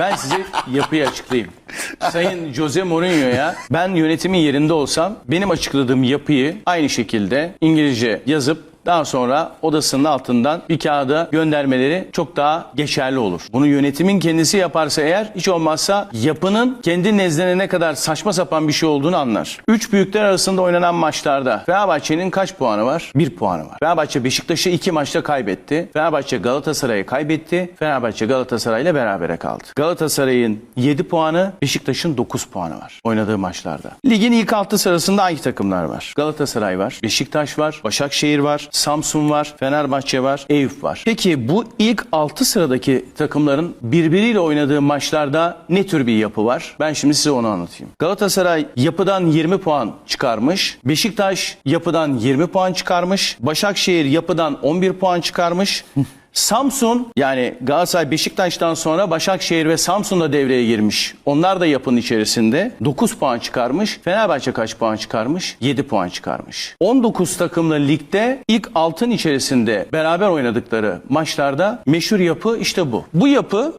Ben size yapıyı açıklayayım. Sayın Jose Mourinho'ya ben yönetimin yerinde olsam benim açıkladığım yapıyı aynı şekilde İngilizce yazıp daha sonra odasının altından bir kağıda göndermeleri çok daha geçerli olur. Bunu yönetimin kendisi yaparsa eğer hiç olmazsa yapının kendi nezdine ne kadar saçma sapan bir şey olduğunu anlar. Üç büyükler arasında oynanan maçlarda Fenerbahçe'nin kaç puanı var? Bir puanı var. Fenerbahçe Beşiktaş'ı iki maçta kaybetti. Fenerbahçe Galatasaray'ı kaybetti. Fenerbahçe Galatasaray'la berabere kaldı. Galatasaray'ın 7 puanı, Beşiktaş'ın 9 puanı var oynadığı maçlarda. Ligin ilk altı sırasında hangi takımlar var? Galatasaray var, Beşiktaş var, Başakşehir var, Samsun var, Fenerbahçe var, Eyüp var. Peki bu ilk 6 sıradaki takımların birbiriyle oynadığı maçlarda ne tür bir yapı var? Ben şimdi size onu anlatayım. Galatasaray yapıdan 20 puan çıkarmış. Beşiktaş yapıdan 20 puan çıkarmış. Başakşehir yapıdan 11 puan çıkarmış. Samsun yani Galatasaray Beşiktaş'tan sonra Başakşehir ve Samsun da devreye girmiş. Onlar da yapının içerisinde 9 puan çıkarmış. Fenerbahçe kaç puan çıkarmış? 7 puan çıkarmış. 19 takımlı ligde ilk altın içerisinde beraber oynadıkları maçlarda meşhur yapı işte bu. Bu yapı